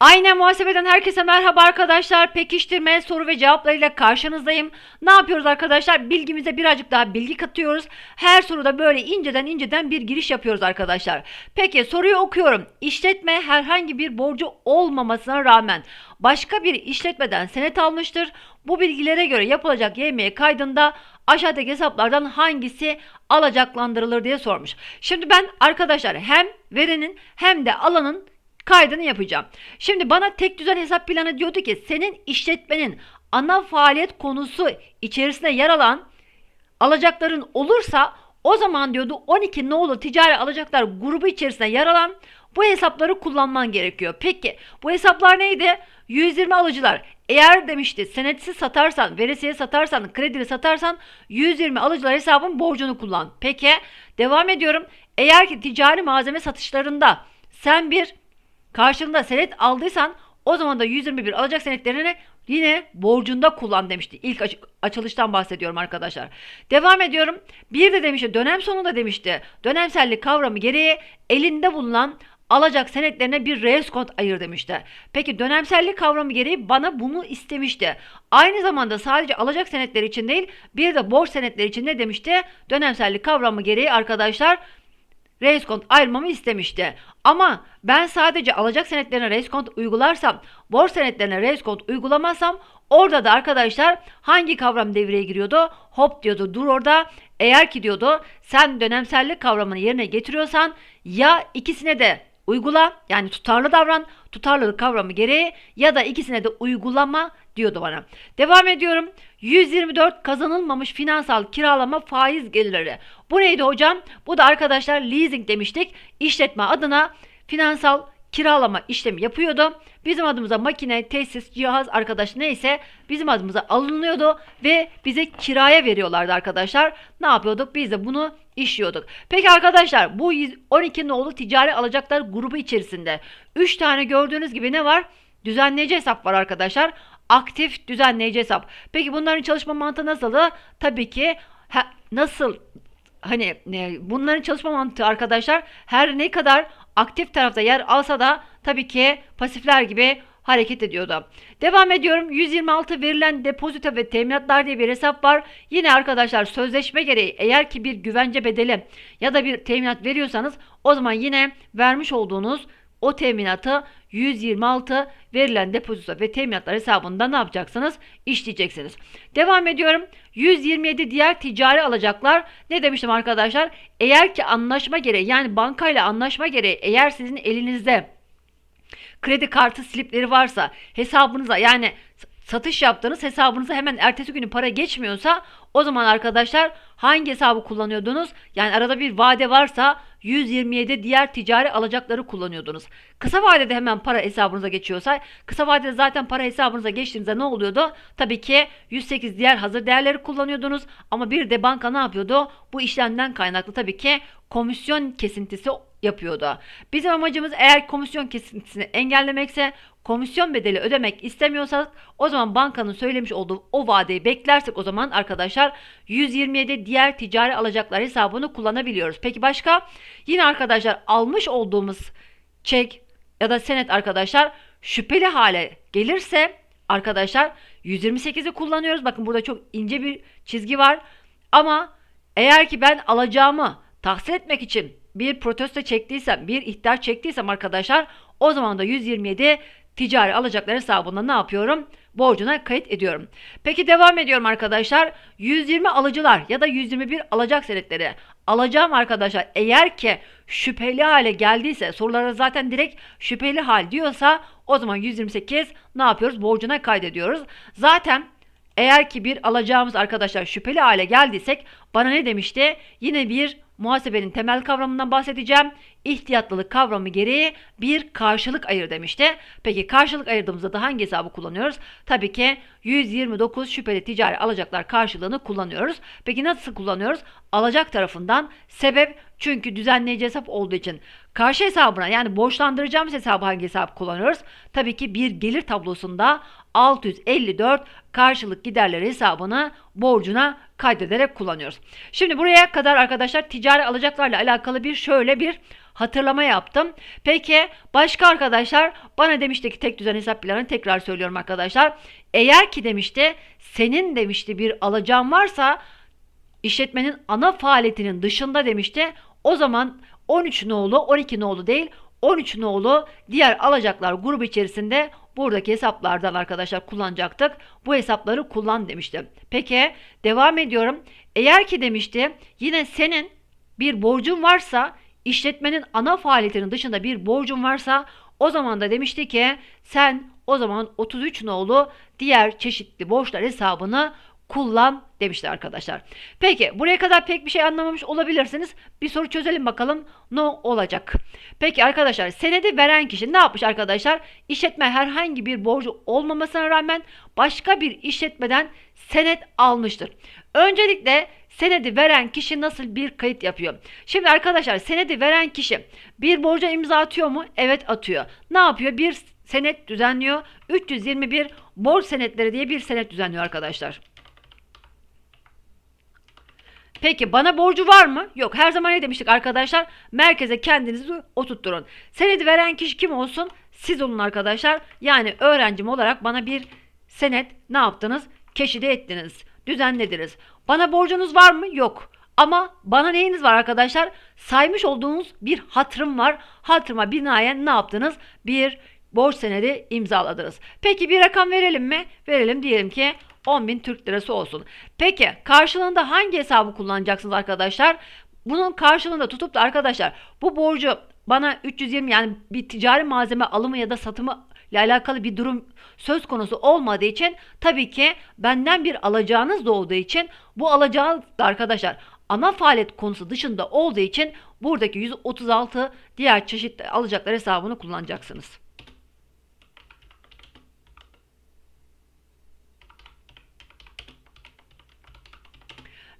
Aynen muhasebeden herkese merhaba arkadaşlar. Pekiştirme soru ve cevaplarıyla karşınızdayım. Ne yapıyoruz arkadaşlar? Bilgimize birazcık daha bilgi katıyoruz. Her soruda böyle inceden inceden bir giriş yapıyoruz arkadaşlar. Peki soruyu okuyorum. İşletme herhangi bir borcu olmamasına rağmen başka bir işletmeden senet almıştır. Bu bilgilere göre yapılacak YMY kaydında aşağıdaki hesaplardan hangisi alacaklandırılır diye sormuş. Şimdi ben arkadaşlar hem verenin hem de alanın kaydını yapacağım. Şimdi bana tek düzen hesap planı diyordu ki senin işletmenin ana faaliyet konusu içerisinde yer alan alacakların olursa o zaman diyordu 12 nolu ticari alacaklar grubu içerisinde yer alan bu hesapları kullanman gerekiyor. Peki bu hesaplar neydi? 120 alıcılar. Eğer demişti senetsiz satarsan, veresiye satarsan, kredili satarsan 120 alıcılar hesabın borcunu kullan. Peki devam ediyorum. Eğer ki ticari malzeme satışlarında sen bir karşılığında senet aldıysan o zaman da 121 alacak senetlerini yine borcunda kullan demişti. İlk aç- açılıştan bahsediyorum arkadaşlar. Devam ediyorum. Bir de demişti dönem sonunda demişti. Dönemsellik kavramı gereği elinde bulunan alacak senetlerine bir reskont ayır demişti. Peki dönemsellik kavramı gereği bana bunu istemişti. Aynı zamanda sadece alacak senetleri için değil bir de borç senetleri için ne demişti? Dönemsellik kavramı gereği arkadaşlar reskont ayırmamı istemişti. Ama ben sadece alacak senetlerine reskont uygularsam, borç senetlerine reskont uygulamazsam orada da arkadaşlar hangi kavram devreye giriyordu? Hop diyordu dur orada. Eğer ki diyordu sen dönemsellik kavramını yerine getiriyorsan ya ikisine de uygula yani tutarlı davran tutarlılık kavramı gereği ya da ikisine de uygulama diyordu bana. Devam ediyorum. 124 kazanılmamış finansal kiralama faiz gelirleri. Bu neydi hocam? Bu da arkadaşlar leasing demiştik. İşletme adına finansal kiralama işlemi yapıyordu. Bizim adımıza makine, tesis, cihaz arkadaş neyse bizim adımıza alınıyordu ve bize kiraya veriyorlardı arkadaşlar. Ne yapıyorduk? Biz de bunu işliyorduk. Peki arkadaşlar bu 12 nolu ticari alacaklar grubu içerisinde 3 tane gördüğünüz gibi ne var? Düzenleyici hesap var arkadaşlar. Aktif düzenleyici hesap. Peki bunların çalışma mantığı nasıl? Tabii ki ha, nasıl hani e, bunların çalışma mantığı arkadaşlar her ne kadar aktif tarafta yer alsa da tabii ki pasifler gibi hareket ediyordu. Devam ediyorum. 126 verilen depozito ve teminatlar diye bir hesap var. Yine arkadaşlar sözleşme gereği eğer ki bir güvence bedeli ya da bir teminat veriyorsanız o zaman yine vermiş olduğunuz o teminatı 126 verilen depozito ve teminatlar hesabında ne yapacaksınız? İşleyeceksiniz. Devam ediyorum. 127 diğer ticari alacaklar. Ne demiştim arkadaşlar? Eğer ki anlaşma gereği yani bankayla anlaşma gereği eğer sizin elinizde kredi kartı slipleri varsa hesabınıza yani satış yaptığınız hesabınıza hemen ertesi günü para geçmiyorsa o zaman arkadaşlar hangi hesabı kullanıyordunuz? Yani arada bir vade varsa 127 diğer ticari alacakları kullanıyordunuz. Kısa vadede hemen para hesabınıza geçiyorsa kısa vadede zaten para hesabınıza geçtiğinizde ne oluyordu? Tabii ki 108 diğer hazır değerleri kullanıyordunuz ama bir de banka ne yapıyordu? Bu işlemden kaynaklı tabii ki komisyon kesintisi yapıyordu. Bizim amacımız eğer komisyon kesintisini engellemekse komisyon bedeli ödemek istemiyorsak o zaman bankanın söylemiş olduğu o vadeyi beklersek o zaman arkadaşlar 127 diğer ticari alacaklar hesabını kullanabiliyoruz. Peki başka? Yine arkadaşlar almış olduğumuz çek ya da senet arkadaşlar şüpheli hale gelirse arkadaşlar 128'i kullanıyoruz. Bakın burada çok ince bir çizgi var. Ama eğer ki ben alacağımı tahsil etmek için bir protesto çektiysem, bir ihtar çektiysem arkadaşlar o zaman da 127 ticari alacaklar hesabında ne yapıyorum? Borcuna kayıt ediyorum. Peki devam ediyorum arkadaşlar. 120 alıcılar ya da 121 alacak senetleri alacağım arkadaşlar. Eğer ki şüpheli hale geldiyse sorulara zaten direkt şüpheli hal diyorsa o zaman 128 ne yapıyoruz? Borcuna kaydediyoruz. Zaten eğer ki bir alacağımız arkadaşlar şüpheli hale geldiysek bana ne demişti? Yine bir muhasebenin temel kavramından bahsedeceğim. İhtiyatlılık kavramı gereği bir karşılık ayır demişti. Peki karşılık ayırdığımızda da hangi hesabı kullanıyoruz? Tabii ki 129 şüpheli ticari alacaklar karşılığını kullanıyoruz. Peki nasıl kullanıyoruz? Alacak tarafından sebep çünkü düzenleyici hesap olduğu için karşı hesabına yani borçlandıracağımız hesabı hangi hesap kullanıyoruz? Tabii ki bir gelir tablosunda 654 karşılık giderleri hesabını borcuna kaydederek kullanıyoruz. Şimdi buraya kadar arkadaşlar ticari alacaklarla alakalı bir şöyle bir hatırlama yaptım. Peki başka arkadaşlar bana demişti ki tek düzen hesap planı tekrar söylüyorum arkadaşlar. Eğer ki demişti senin demişti bir alacağın varsa işletmenin ana faaliyetinin dışında demişti. O zaman 13 nolu 12 nolu değil 13 nolu diğer alacaklar grubu içerisinde buradaki hesaplardan arkadaşlar kullanacaktık. Bu hesapları kullan demişti. Peki devam ediyorum. Eğer ki demişti yine senin bir borcun varsa işletmenin ana faaliyetinin dışında bir borcun varsa o zaman da demişti ki sen o zaman 33 nolu diğer çeşitli borçlar hesabını kullan demişler arkadaşlar. Peki buraya kadar pek bir şey anlamamış olabilirsiniz. Bir soru çözelim bakalım ne olacak. Peki arkadaşlar senedi veren kişi ne yapmış arkadaşlar? İşletme herhangi bir borcu olmamasına rağmen başka bir işletmeden senet almıştır. Öncelikle senedi veren kişi nasıl bir kayıt yapıyor? Şimdi arkadaşlar senedi veren kişi bir borca imza atıyor mu? Evet atıyor. Ne yapıyor? Bir senet düzenliyor. 321 borç senetleri diye bir senet düzenliyor arkadaşlar. Peki bana borcu var mı? Yok. Her zaman ne demiştik arkadaşlar? Merkeze kendinizi oturtturun. Senedi veren kişi kim olsun? Siz olun arkadaşlar. Yani öğrencim olarak bana bir senet ne yaptınız? Keşide ettiniz. Düzenlediniz. Bana borcunuz var mı? Yok. Ama bana neyiniz var arkadaşlar? Saymış olduğunuz bir hatırım var. Hatırıma binaen ne yaptınız? Bir borç senedi imzaladınız. Peki bir rakam verelim mi? Verelim diyelim ki 10.000 Türk lirası olsun. Peki karşılığında hangi hesabı kullanacaksınız arkadaşlar? Bunun karşılığında tutup da arkadaşlar bu borcu bana 320 yani bir ticari malzeme alımı ya da satımı ile alakalı bir durum söz konusu olmadığı için tabii ki benden bir alacağınız doğduğu için bu alacağınız da arkadaşlar ana faaliyet konusu dışında olduğu için buradaki 136 diğer çeşitli alacaklar hesabını kullanacaksınız.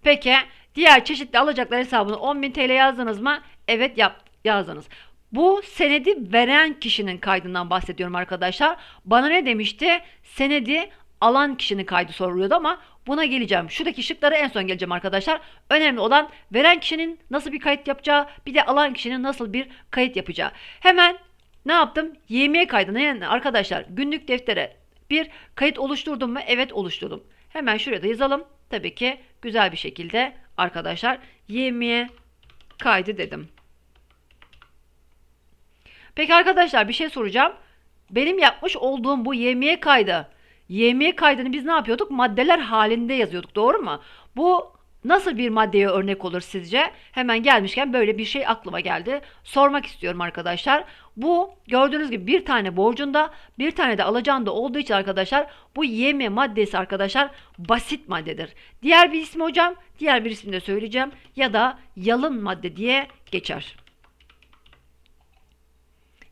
Peki diğer çeşitli alacaklar hesabını 10.000 TL yazdınız mı? Evet yap, yazdınız. Bu senedi veren kişinin kaydından bahsediyorum arkadaşlar. Bana ne demişti? Senedi alan kişinin kaydı soruluyordu ama buna geleceğim. Şuradaki şıklara en son geleceğim arkadaşlar. Önemli olan veren kişinin nasıl bir kayıt yapacağı bir de alan kişinin nasıl bir kayıt yapacağı. Hemen ne yaptım? YM kaydına yani arkadaşlar günlük deftere bir kayıt oluşturdum mu? Evet oluşturdum. Hemen şuraya da yazalım. Tabii ki güzel bir şekilde arkadaşlar YM kaydı dedim. Peki arkadaşlar bir şey soracağım. Benim yapmış olduğum bu YM kaydı. YM kaydını biz ne yapıyorduk? Maddeler halinde yazıyorduk. Doğru mu? Bu nasıl bir maddeye örnek olur sizce? Hemen gelmişken böyle bir şey aklıma geldi. Sormak istiyorum arkadaşlar. Bu gördüğünüz gibi bir tane borcunda bir tane de alacağında olduğu için arkadaşlar bu YM maddesi arkadaşlar basit maddedir. Diğer bir ismi hocam diğer bir ismini de söyleyeceğim ya da yalın madde diye geçer.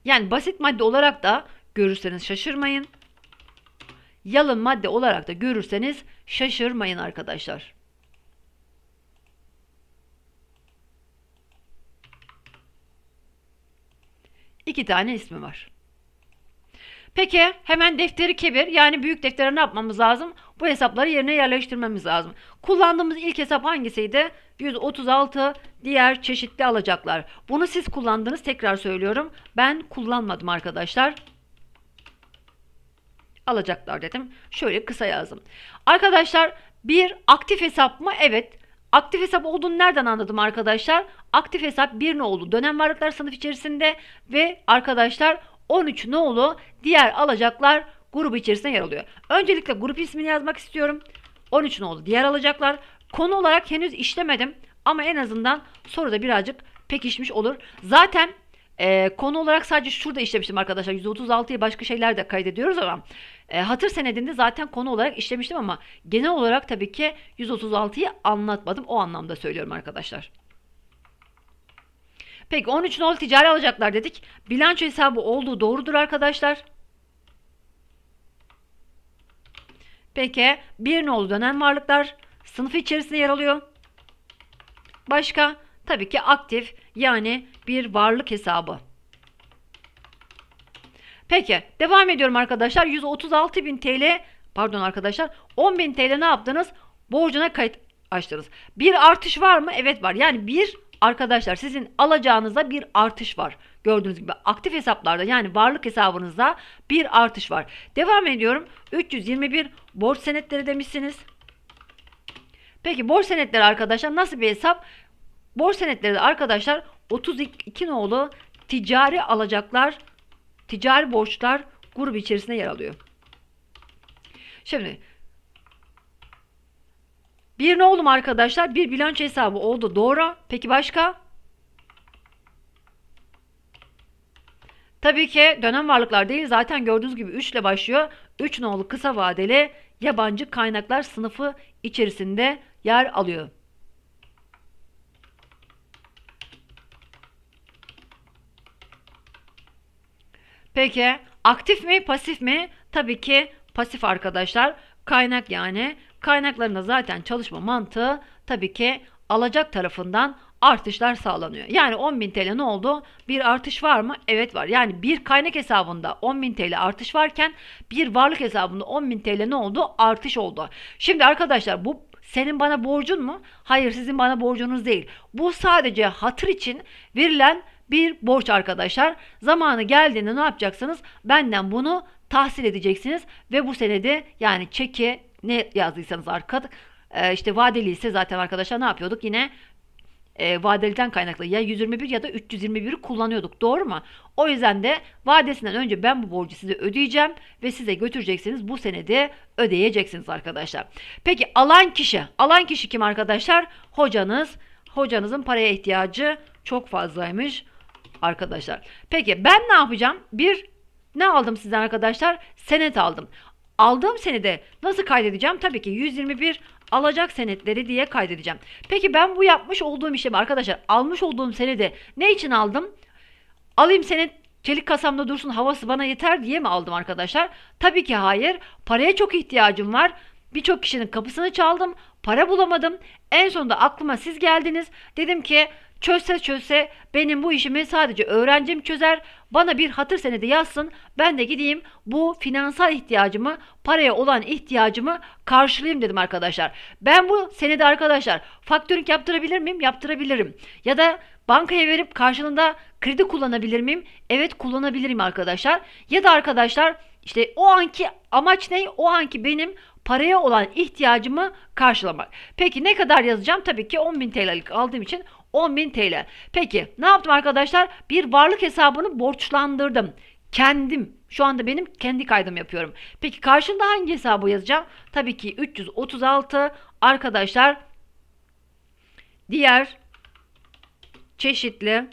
Yani basit madde olarak da görürseniz şaşırmayın. Yalın madde olarak da görürseniz şaşırmayın arkadaşlar. İki tane ismi var. Peki hemen defteri kebir yani büyük deftere ne yapmamız lazım? Bu hesapları yerine yerleştirmemiz lazım. Kullandığımız ilk hesap hangisiydi? 136 diğer çeşitli alacaklar. Bunu siz kullandınız tekrar söylüyorum. Ben kullanmadım arkadaşlar. Alacaklar dedim. Şöyle kısa yazdım. Arkadaşlar bir aktif hesap mı? Evet. Aktif hesap olduğunu nereden anladım arkadaşlar? Aktif hesap bir ne oldu? Dönem varlıklar sınıf içerisinde ve arkadaşlar 13 nolu diğer alacaklar grubu içerisinde yer alıyor. Öncelikle grup ismini yazmak istiyorum. 13 nolu diğer alacaklar. Konu olarak henüz işlemedim ama en azından soruda birazcık pekişmiş olur. Zaten e, konu olarak sadece şurada işlemiştim arkadaşlar. 136'yı başka şeyler de kaydediyoruz ama e, hatır senedinde zaten konu olarak işlemiştim ama genel olarak tabii ki 136'yı anlatmadım. O anlamda söylüyorum arkadaşlar. Peki 13 nol ticari alacaklar dedik. Bilanço hesabı olduğu doğrudur arkadaşlar. Peki bir nol dönem varlıklar sınıfı içerisinde yer alıyor. Başka? Tabii ki aktif yani bir varlık hesabı. Peki devam ediyorum arkadaşlar. 136.000 TL pardon arkadaşlar 10.000 TL ne yaptınız? Borcuna kayıt açtınız. Bir artış var mı? Evet var. Yani bir arkadaşlar sizin alacağınızda bir artış var. Gördüğünüz gibi aktif hesaplarda yani varlık hesabınızda bir artış var. Devam ediyorum. 321 borç senetleri demişsiniz. Peki borç senetleri arkadaşlar nasıl bir hesap? Borç senetleri de arkadaşlar 32 nolu ticari alacaklar, ticari borçlar grubu içerisinde yer alıyor. Şimdi bir ne oğlum arkadaşlar? Bir bilanço hesabı oldu. Doğru. Peki başka? Tabii ki dönem varlıklar değil. Zaten gördüğünüz gibi 3 ile başlıyor. 3 nolu kısa vadeli yabancı kaynaklar sınıfı içerisinde yer alıyor. Peki aktif mi pasif mi? Tabii ki pasif arkadaşlar. Kaynak yani kaynaklarında zaten çalışma mantığı tabii ki alacak tarafından artışlar sağlanıyor. Yani 10.000 TL ne oldu? Bir artış var mı? Evet var. Yani bir kaynak hesabında 10.000 TL artış varken bir varlık hesabında 10.000 TL ne oldu? Artış oldu. Şimdi arkadaşlar bu senin bana borcun mu? Hayır sizin bana borcunuz değil. Bu sadece hatır için verilen bir borç arkadaşlar. Zamanı geldiğinde ne yapacaksınız? Benden bunu tahsil edeceksiniz ve bu senede yani çeki ne yazdıysanız arka e, işte vadeli ise zaten arkadaşlar ne yapıyorduk? Yine e, vadeliden kaynaklı ya 121 ya da 321'i kullanıyorduk. Doğru mu? O yüzden de vadesinden önce ben bu borcu size ödeyeceğim ve size götüreceksiniz. Bu senede ödeyeceksiniz arkadaşlar. Peki alan kişi. Alan kişi kim arkadaşlar? Hocanız. Hocanızın paraya ihtiyacı çok fazlaymış arkadaşlar. Peki ben ne yapacağım? Bir ne aldım sizden arkadaşlar? Senet aldım. Aldığım senede nasıl kaydedeceğim? Tabii ki 121 alacak senetleri diye kaydedeceğim. Peki ben bu yapmış olduğum işlemi arkadaşlar almış olduğum senedi ne için aldım? Alayım senet çelik kasamda dursun havası bana yeter diye mi aldım arkadaşlar? Tabii ki hayır. Paraya çok ihtiyacım var. Birçok kişinin kapısını çaldım. Para bulamadım. En sonunda aklıma siz geldiniz. Dedim ki Çözse çözse benim bu işimi sadece öğrencim çözer. Bana bir hatır senedi yazsın. Ben de gideyim bu finansal ihtiyacımı, paraya olan ihtiyacımı karşılayayım dedim arkadaşlar. Ben bu senedi arkadaşlar faktörink yaptırabilir miyim? Yaptırabilirim. Ya da bankaya verip karşılığında kredi kullanabilir miyim? Evet kullanabilirim arkadaşlar. Ya da arkadaşlar işte o anki amaç ne? O anki benim paraya olan ihtiyacımı karşılamak. Peki ne kadar yazacağım? Tabii ki 10.000 TL'lik aldığım için 10.000 TL. Peki ne yaptım arkadaşlar? Bir varlık hesabını borçlandırdım. Kendim. Şu anda benim kendi kaydım yapıyorum. Peki karşında hangi hesabı yazacağım? Tabii ki 336 arkadaşlar. Diğer çeşitli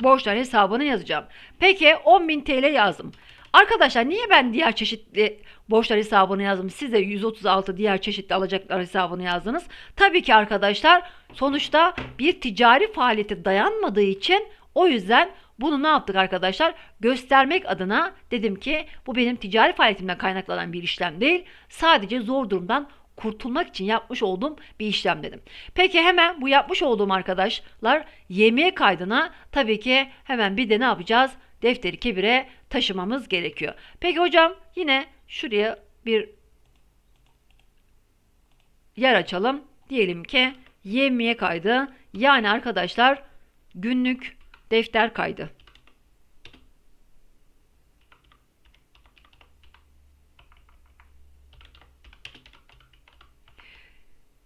borçlar hesabını yazacağım. Peki 10.000 TL yazdım. Arkadaşlar niye ben diğer çeşitli borçlar hesabını yazdım? Siz de 136 diğer çeşitli alacaklar hesabını yazdınız. Tabii ki arkadaşlar sonuçta bir ticari faaliyete dayanmadığı için o yüzden bunu ne yaptık arkadaşlar? Göstermek adına dedim ki bu benim ticari faaliyetimden kaynaklanan bir işlem değil. Sadece zor durumdan kurtulmak için yapmış olduğum bir işlem dedim. Peki hemen bu yapmış olduğum arkadaşlar yemeğe kaydına tabii ki hemen bir de ne yapacağız? Defteri kebire taşımamız gerekiyor. Peki hocam yine şuraya bir yer açalım. Diyelim ki yemeğe kaydı. Yani arkadaşlar günlük defter kaydı.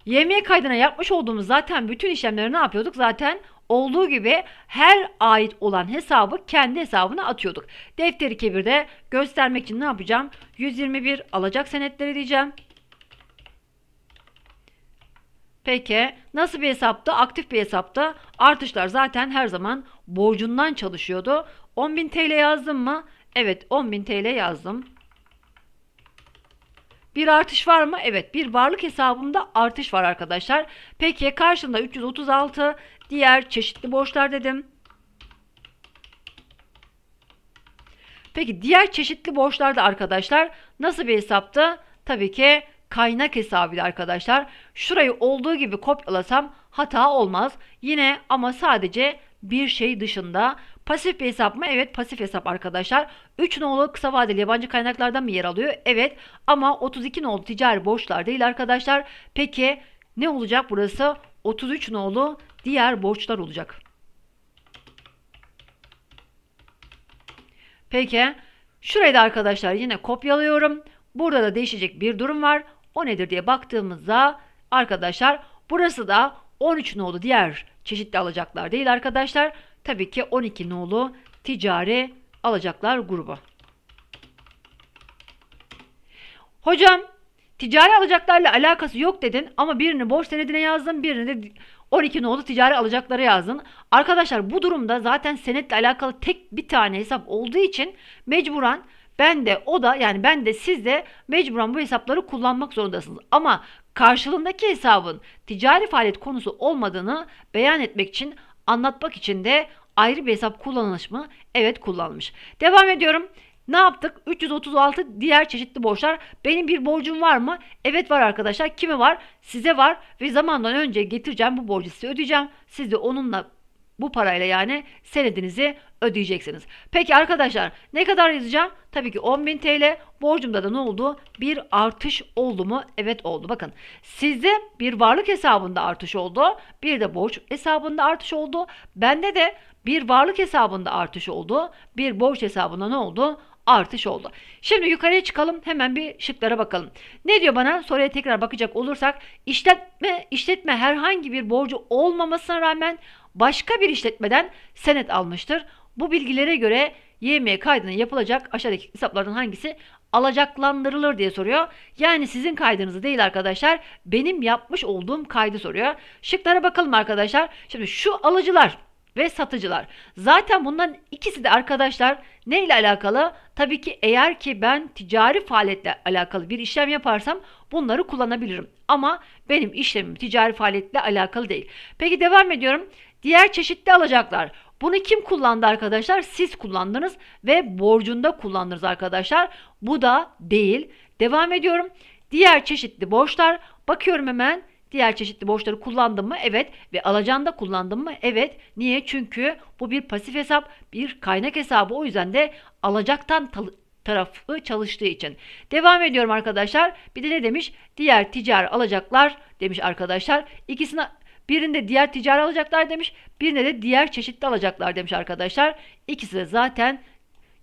YMY kaydına yapmış olduğumuz zaten bütün işlemleri ne yapıyorduk? Zaten olduğu gibi her ait olan hesabı kendi hesabına atıyorduk. Defteri kebirde göstermek için ne yapacağım? 121 alacak senetleri diyeceğim. Peki nasıl bir hesaptı? Aktif bir hesaptı. Artışlar zaten her zaman borcundan çalışıyordu. 10.000 TL yazdım mı? Evet 10.000 TL yazdım. Bir artış var mı? Evet bir varlık hesabımda artış var arkadaşlar. Peki karşında 336 diğer çeşitli borçlar dedim. Peki diğer çeşitli borçlarda arkadaşlar nasıl bir hesaptı? Tabii ki kaynak hesabıydı arkadaşlar. Şurayı olduğu gibi kopyalasam hata olmaz. Yine ama sadece bir şey dışında pasif bir hesap mı? Evet pasif hesap arkadaşlar. 3 nolu kısa vadeli yabancı kaynaklardan mı yer alıyor? Evet ama 32 nolu ticari borçlar değil arkadaşlar. Peki ne olacak burası? 33 nolu diğer borçlar olacak. Peki. Şurayı da arkadaşlar yine kopyalıyorum. Burada da değişecek bir durum var. O nedir diye baktığımızda arkadaşlar burası da 13 nolu diğer çeşitli alacaklar değil arkadaşlar. Tabii ki 12 nolu ticari alacaklar grubu. Hocam ticari alacaklarla alakası yok dedin ama birini borç senedine yazdın birini de 12 nolu ticari alacaklara yazdın. Arkadaşlar bu durumda zaten senetle alakalı tek bir tane hesap olduğu için mecburen ben de o da yani ben de siz de mecburen bu hesapları kullanmak zorundasınız. Ama karşılığındaki hesabın ticari faaliyet konusu olmadığını beyan etmek için anlatmak için de ayrı bir hesap kullanılmış mı? Evet kullanılmış. Devam ediyorum. Ne yaptık? 336 diğer çeşitli borçlar. Benim bir borcum var mı? Evet var arkadaşlar. Kime var? Size var ve zamandan önce getireceğim bu borcu size ödeyeceğim. Siz de onunla bu parayla yani senedinizi ödeyeceksiniz. Peki arkadaşlar ne kadar yazacağım? Tabii ki 10.000 TL. Borcumda da ne oldu? Bir artış oldu mu? Evet oldu. Bakın sizde bir varlık hesabında artış oldu. Bir de borç hesabında artış oldu. Bende de bir varlık hesabında artış oldu. Bir borç hesabında ne oldu? Artış oldu. Şimdi yukarıya çıkalım. Hemen bir şıklara bakalım. Ne diyor bana? Soruya tekrar bakacak olursak işletme işletme herhangi bir borcu olmamasına rağmen başka bir işletmeden senet almıştır. Bu bilgilere göre YM kaydının yapılacak aşağıdaki hesaplardan hangisi alacaklandırılır diye soruyor. Yani sizin kaydınızı değil arkadaşlar benim yapmış olduğum kaydı soruyor. Şıklara bakalım arkadaşlar. Şimdi şu alıcılar ve satıcılar. Zaten bunların ikisi de arkadaşlar ne ile alakalı? Tabii ki eğer ki ben ticari faaliyetle alakalı bir işlem yaparsam bunları kullanabilirim. Ama benim işlemim ticari faaliyetle alakalı değil. Peki devam ediyorum. Diğer çeşitli alacaklar. Bunu kim kullandı arkadaşlar? Siz kullandınız ve borcunda kullandınız arkadaşlar. Bu da değil. Devam ediyorum. Diğer çeşitli borçlar. Bakıyorum hemen. Diğer çeşitli borçları kullandım mı? Evet. Ve alacağında kullandım mı? Evet. Niye? Çünkü bu bir pasif hesap, bir kaynak hesabı. O yüzden de alacaktan tarafı çalıştığı için. Devam ediyorum arkadaşlar. Bir de ne demiş? Diğer ticari alacaklar demiş arkadaşlar. İkisine birinde diğer ticari alacaklar demiş. Birinde de diğer çeşitli alacaklar demiş arkadaşlar. İkisi de zaten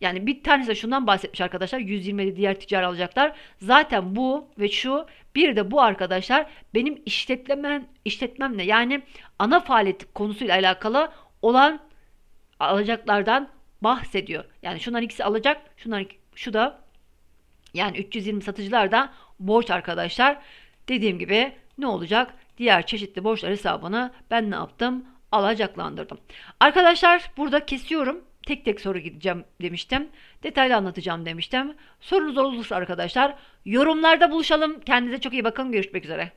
yani bir tanesi de şundan bahsetmiş arkadaşlar. 120'de diğer ticari alacaklar. Zaten bu ve şu bir de bu arkadaşlar benim işletmem işletmemle yani ana faaliyet konusuyla alakalı olan alacaklardan bahsediyor. Yani şunların ikisi alacak, şunların şu da yani 320 satıcılar da borç arkadaşlar. Dediğim gibi ne olacak? Diğer çeşitli borçlar hesabını ben ne yaptım? Alacaklandırdım. Arkadaşlar burada kesiyorum. Tek tek soru gideceğim demiştim. Detaylı anlatacağım demiştim. Sorunuz olursa arkadaşlar yorumlarda buluşalım. Kendinize çok iyi bakın. Görüşmek üzere.